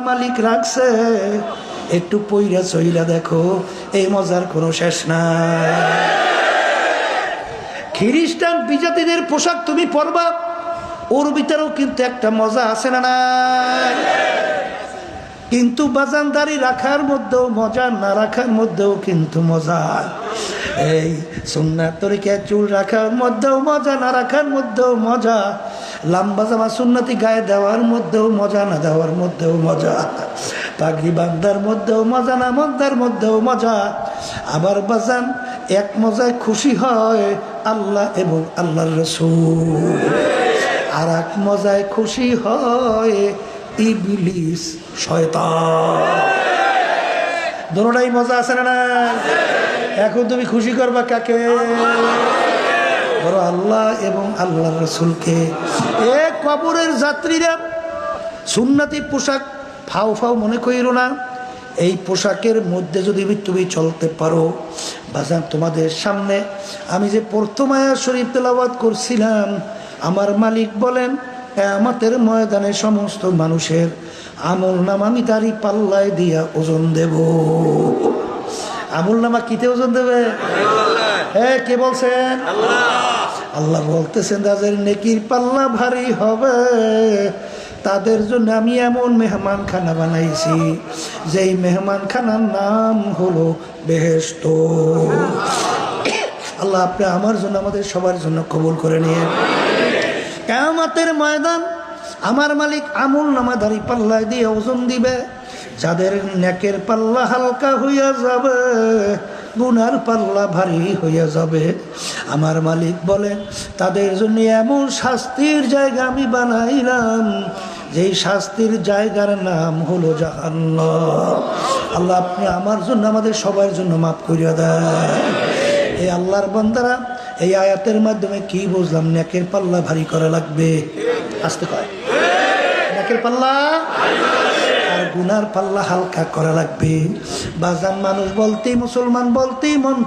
মালিক রাখছে। একটু পইরা চইরা দেখো, এই মজার কোনো শেষ নাই। খ্রিস্টান বিজাতিদের পোশাক তুমি পরবা, ওর ভিতরেও কিন্তু একটা মজা আছে না নাই? কিন্তু বাজানদারি রাখার মধ্যেও মজা, না রাখার মধ্যেও কিন্তু মজা। এই সুন্নার তরিকা চুল রাখার মধ্যেও মজা, না রাখার মধ্যেও মজা? লাম্বা জামা সুন্নতি গায়ে দেওয়ার মধ্যেও মজা, না দেওয়ার মধ্যেও মজা? পাগড়ি বান্দার মধ্যেও মজা, না মন্দার মধ্যেও মজা? আবার বাজান, এক মজায় খুশি হয় আল্লাহ এবং আল্লাহর রসুল। আর এক মজায় খুশি হয় ইবলিস, শয়তান। দোনোটাই মজা আছে না এখন তুমি খুশি করবা কাকে? বড় আল্লাহ এবং আল্লাহ রসুলকে। এ কবরের যাত্রীরা সুন্নাতি পোশাক ফাও ফাও মনে করিল না। এই পোশাকের মধ্যে যদি তুমি চলতে পারো, বাজান তোমাদের সামনে আমি যে প্রথমায়া শরীফ তেলাবাদ করছিলাম, আমার মালিক বলেন আমাদের ময়দানে সমস্ত মানুষের আমল নাম আমি তারই পাল্লায় দিয়া ওজন দেব। আমল নামা কিতে ওজন দেবে হ্যাঁ কে বলছেন? আল্লাহ। বলতেছেন তাদের নেকির পাল্লা ভারী হবে তাদের জন্য আমি এমন মেহমান খানা বানাইছি যেই মেহমান খানার নাম হলো বেহেস্ত আল্লাহ আপনি আমার জন্য আমাদের সবার জন্য কবুল করে নিয়ে কেমতের ময়দান আমার মালিক আমুল নামাধারী পাল্লায় দিয়ে ওজন দিবে। যাদের নেকের পাল্লা হালকা হইয়া যাবে, গুনার পাল্লা ভারী হইয়া যাবে। আমার মালিক বলেন, তাদের জন্য এমন শাস্তির জায়গা আমি বানাইলাম, যেই শাস্তির জায়গার নাম হলো জাহান্নাম। আল্লাহ, আপনি আমার জন্য, আমাদের সবার জন্য মাফ করিয়া দেয় এই আল্লাহর বন্দারা, এই আয়াতের মাধ্যমে কি বুঝলাম? নেকের পাল্লা ভারী করা লাগবে। আসতে কয়। নেকের পাল্লা গুনার পাল্লা হালকা করা লাগবে। বাজান মানুষ বলতেই, মুসলমান বলতেই মন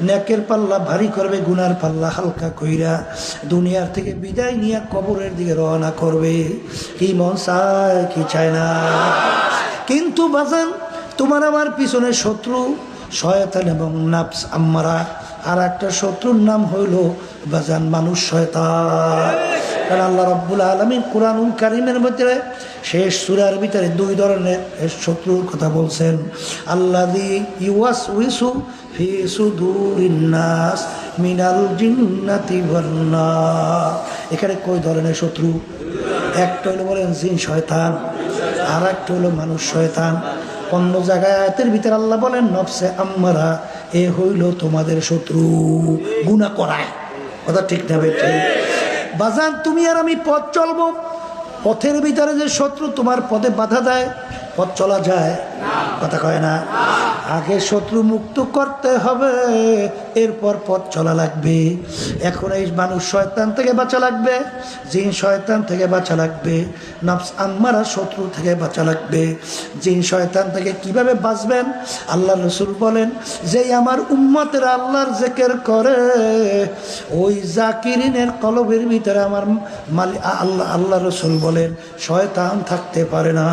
নেকের পাল্লা ভারী করবে, গুনার পাল্লা হালকা কইরা দুনিয়ার থেকে বিদায় নিয়ে কবরের দিকে রওনা করবে। কি মন চায়, কি চায় না। কিন্তু বাজান, তোমার আমার পিছনে শত্রু, শয়তান এবং নাফস আম্মারা। আর একটা শত্রুর নাম হইল বাজান মানুষ শয়তান। কারণ আল্লাহ রব্বুল আলমিন কোরআনুল কারিমের মধ্যে শেষ সুরার ভিতরে দুই ধরনের শত্রুর কথা বলছেন। আল্লাহ ইউয়াস উইসু ফি সুদুরিন্নাস মিনাল জিন্নাতি। এখানে কই ধরনের শত্রু? একটা হলো বলেন জিন শয়তান আর একটা হলো মানুষ শয়তান। অন্য জায়গায় ভিতরে আল্লাহ বলেন, নফসে আম্মারা, এ হইল তোমাদের শত্রু। গুণা করায়। কথা ঠিক না বাজান, তুমি আর আমি পথ চলবো। পথের ভিতরে যে শত্রু তোমার পথে বাধা দেয় পথ চলা যায়। কথা কয় না? আগে শত্রু মুক্ত করতে হবে, এরপর পথ চলা লাগবে। এখন এই মানুষ শয়তান থেকে বাঁচা লাগবে, জিন শয়তান থেকে বাঁচা লাগবে, নফস আম্মারা শত্রু থেকে বাঁচা লাগবে। জিন শয়তান থেকে কীভাবে বাঁচবেন? আল্লাহ রসুল বলেন যে আমার উম্মতের আল্লাহর জেকের করে, ওই জাকিরিনের কলবের ভিতরে আমার মালি আল্লাহ আল্লাহ রসুল বলেন, শয়তান থাকতে পারে না।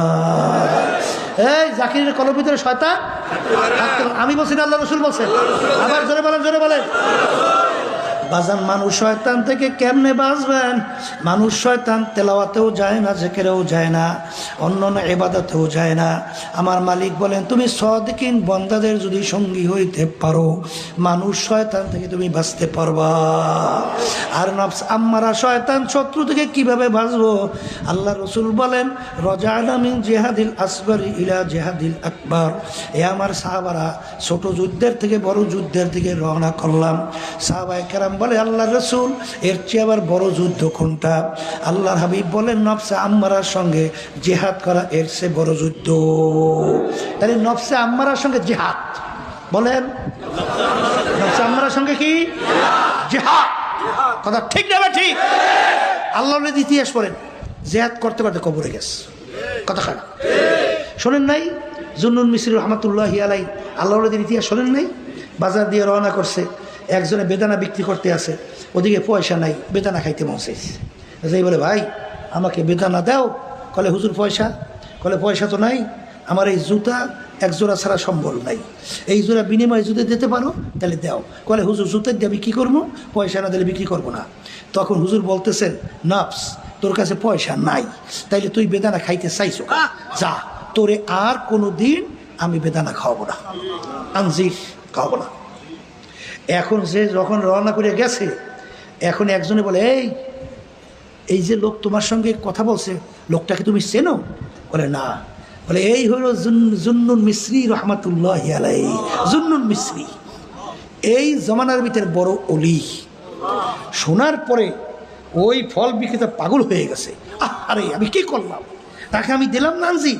এই, জাকিরের কলম ভিতরে শয়তান? আমি বলছি না, আল্লাহ রসুল বলছেন। আবার জোরে বলেন জোরে বলেন। বাজান, মানুষ শয়তান থেকে কেমনে বাঁচবেন? মানুষ শয়তান তেলাওয়াতেও যায় না, জেকেরেও যায় না অন্য অন্য এবাদাতেও যায় না। আমার মালিক বলেন, তুমি সদিকিন বন্দাদের যদি সঙ্গী হইতে পারো, মানুষ শয়তান থেকে তুমি বাঁচতে পারবা। আর নফস আম্মারা, শয়তান শত্রু থেকে কীভাবে বাঁচবো? আল্লাহ রসুল বলেন, রজা আলামিন জেহাদিল আসবারি ইলা জেহাদিল আকবর। এ আমার সাহাবারা, ছোট যুদ্ধের থেকে বড় যুদ্ধের দিকে রওনা করলাম। সাহাবাই কেরাম বলে আল্লাহ রসুল, এর চেয়ে আবার বড় যুদ্ধ কোনটা? আল্লাহর হাবিব বলেন, নফসে আম্মারার সঙ্গে জেহাদ করা, এর চেয়ে বড় যুদ্ধ। তাহলে নফসে আম্মারার সঙ্গে জেহাদ, বলেন। নফসে আম্মারার সঙ্গে কি? জেহাদ। কথা ঠিক না ঠিক? আল্লাহ ইতিহাস পড়েন, জেহাদ করতে করতে কবরে গেছে। কথা খারাপ। শোনেন নাই? জুন্নুল মিসির রহমতুল্লাহ আলাই আল্লাহ ইতিহাস শোনেন নাই? বাজার দিয়ে রওনা করছে। একজনে বেদানা বিক্রি করতে আছে, ওদিকে পয়সা নাই, বেদানা খাইতে মন চাইছে। বলে, ভাই, আমাকে বেদানা দাও। কলে, হুজুর, পয়সা? কলে, পয়সা তো নাই, আমার এই জুতা এক জোড়া ছাড়া সম্বল নাই। এই জোড়া বিনিময়ে যদি দিতে পারো, তাহলে দাও। কলে, হুজুর, জুতা দিয়ে বিক্রি করব? পয়সা না দিলে বিক্রি করব না। তখন হুজুর বলতেছেন, নফস, তোর কাছে পয়সা নাই, তাইলে তুই বেদানা খাইতে চাইছো যা, তোরে আর কোনো দিন আমি বেদানা খাওয়াবো না, আনজির খাওয়াবো না। এখন সে যখন রওনা করে গেছে, এখন একজনে বলে, এই এই যে লোক তোমার সঙ্গে কথা বলছে, লোকটাকে তুমি চেনো? বলে, না। বলে, এই হলো জুন- জুন্নুন মিশ্রি রহমাতুল্লাহ জুন্নুন মিশ্রি এই জমানার ভিতরে বড় অলি। শোনার পরে ওই ফল বিক্রেতা পাগল হয়ে গেছে। আরে আমি কি করলাম? তাকে আমি দিলাম নানজি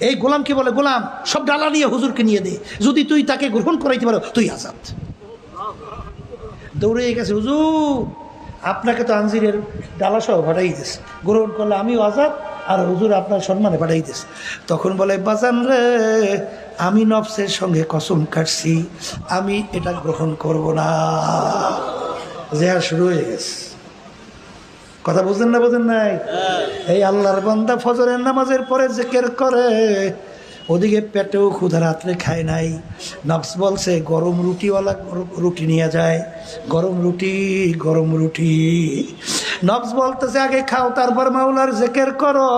এই গোলামকে বলে, গোলাম, সব ডালা নিয়ে হুজুরকে নিয়ে দে। যদি তুই তাকে গ্রহণ করাইতে পারো, তুই আজাদ। দৌড়ে গেছে হুজুর। আপনাকে তো আনজিরের ডালা সহ পাঠাই দিস গ্রহণ করলে আমিও আজাদ আর হুজুর আপনার সম্মানে পাঠাই দিস তখন বলে বাজান রে আমি নফসের সঙ্গে কসম কাটছি আমি এটা গ্রহণ করব না। জেহার শুরু হয়ে গেছে। কথা বুঝেন না বুঝেন নাই? এই আল্লাহর বান্দা ফজরের নামাজের পরে জেকের করে ওদিকে পেটেও ক্ষুধা রাত্রে খায় নাই। নফস বলছে, গরম রুটিওয়ালা গরম রুটি নিয়ে যায়, গরম রুটি গরম রুটি। নফস বলতেছে, আগে খাও, তারপর মাওলার জেকের করো।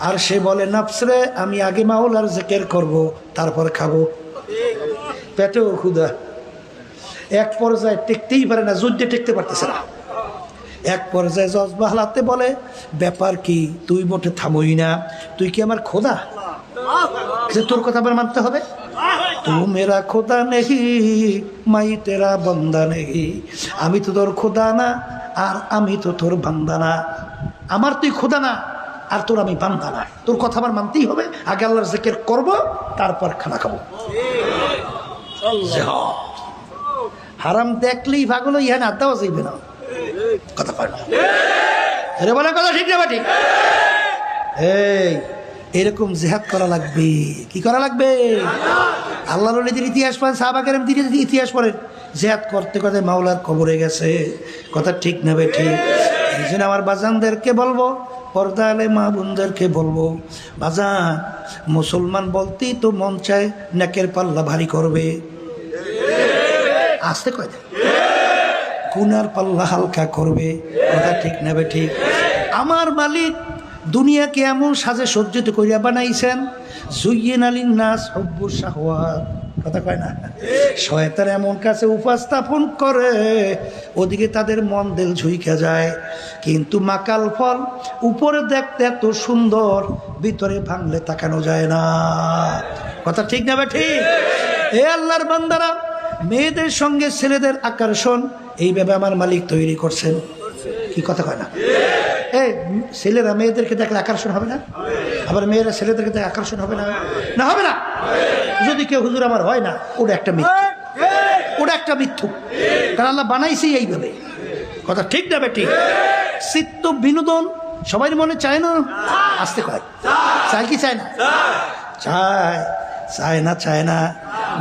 আর সে বলে নফস রে, আমি আগে মাওলার জেকের করব, তারপর খাব। পেটেও ক্ষুধা। এক পর্যায়ে টেকতেই পারে না, যুদ্ধে টেকতে পারতেছে না। এক পর্যায়ে জজবা হালাতে বলে, ব্যাপার কি, তুই মোটে থামোই না, তুই কি আমার খোদা? যে তোর কথা আমার মানতে হবে? তু মেরা খোদা নেহি, মাই তেরা বন্দা নেহি। আমি তো তোর খোদা না, আর আমি তো তোর বান্দা না। আমার তুই খোদা না, আর তোর আমি বান্দা না। তোর কথা আমার মানতেই হবে। আগে আল্লাহর জেকের করব, তারপর খানা খাব। হারাম দেখলেই ভাগলো ইহা না দেওয়া যাইবে না। কথা না। আরে বলে কথা ঠিক না ঠিক? এই এরকম জেহাদ করা লাগবে। কি করা লাগবে? আল্লাহ নবীদের ইতিহাস পড়েন সাহাবাকের ইতিহাস পড়েন, জেহাদ করতে করতে মাওলার কবরে গেছে। কথা ঠিক নেবে ঠিক? এই জন্য আমার বাজানদেরকে বলব, পর্দালে মা বোনদেরকে বলব, বাজান, মুসলমান বলতেই তো মন চায় নাকের পাল্লা ভারী করবে। আসতে কয় গুনার পাল্লা হালকা করবে। কথা ঠিক নেবে ঠিক? আমার মালিক দুনিয়াকে এমন সাজে সজ্জিত করিয়া বানাইছেন, জুইয়েন আলীন নাস হব্বু শাহওয়াত। কথা কয় না? শয়তান এমন কাছে উপস্থাপন করে, ওদিকে তাদের মন দেল ঝুইকা যায়। কিন্তু মাকাল ফল উপরে দেখতে এত সুন্দর, ভিতরে ভাঙলে তাকানো যায় না। কথা ঠিক নেবে ঠিক? এ আল্লাহর বান্দারা, মেয়েদের সঙ্গে ছেলেদের আকর্ষণ, এইভাবে আমার মালিক তৈরি করছেন। কি কথা কয় না? ছেলেরা মেয়েদেরকে দেখলে আকর্ষণ হবে না? আবার মেয়েরা ছেলেদেরকে দেখে আকর্ষণ হবে না? না হবে না? যদি কেউ হুজুর আমার হয় না, ওটা একটা মিথ্যু। ওটা একটা মিথ্যু। কারণ আল্লাহ বানাইছি এইভাবে। কথা ঠিক না বেটি? চিত্ত বিনোদন সবাই মনে চায় না? আসতে কয়। চায় কি চায় না? চায়। চায় না চায় না।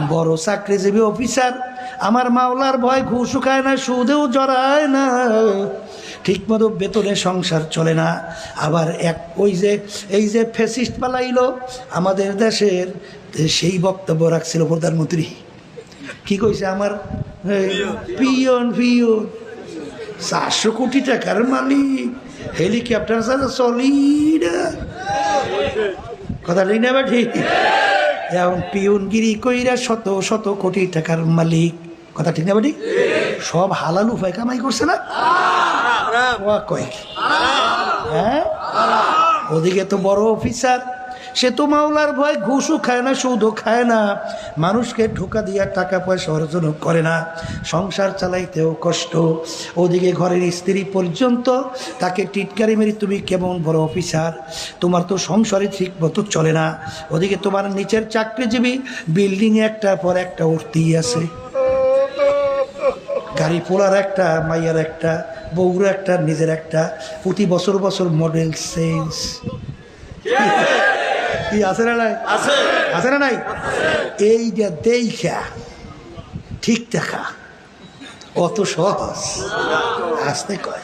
বড় চাকরিজীবী অফিসার। আমার মাওলার ভয় ঘুষ খায় না, সুদেও জড়ায় না। ঠিকমতো বেতনে সংসার চলে না। আবার এক ওই যে, এই যে ফেসিস্ট পালাইল, আমাদের দেশের সেই বক্তব্য রাখছিল প্রধানমন্ত্রী। কি কইছে আমার? Peon peon. চারশো কোটি টাকার মালিক, হেলিকপ্টার সাথে চলি কথা ঠিক না ঠিক এখন পিয়নগিরি কইরা শত শত কোটি টাকার মালিক। কথা ঠিক না বা ঠিক সব হালাল উপায় কামাই করছে না? হ্যাঁ? ওদিকে তো বড় অফিসার। সে তো মাওলার ভয়, ঘুষও খায় না, সুদও খায় না। মানুষকে ঢোকা দিয়া টাকা পয়সা অর্জন করে না। সংসার চালাইতেও কষ্ট। ওদিকে ঘরের স্ত্রী পর্যন্ত তাকে টিটকারি মেরি, তুমি কেমন বড় অফিসার? তোমার তো সংসারে ঠিক মতো চলে না। ওদিকে তোমার নিচের চাকরিজীবী বিল্ডিংয়ে একটার পর একটা উঠতেই আছে। গাড়ি পোলার একটা মাইয়ার একটা বউর একটা নিজের একটা প্রতি বছর বছর মডেল চেঞ্জ কি আছে না নাই? আছে। না নাই? এইটা দেখা ঠিক দেখা অত সহজ। আসতে কয়।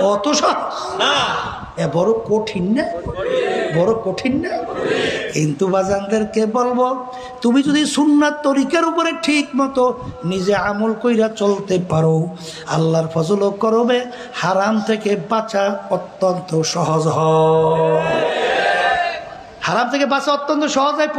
অত সহজ। এ বড় কঠিন না? বড় কঠিন না? কিন্তু বাজানদেরকে বলব, তুমি যদি সুন্নার তরিকার উপরে ঠিক মতো নিজে আমল কইরা চলতে পারো, আল্লাহর ফজল করবে, হারাম থেকে বাঁচা অত্যন্ত সহজ হারাম থেকে বাঁচা অত্যন্ত সহজ হয়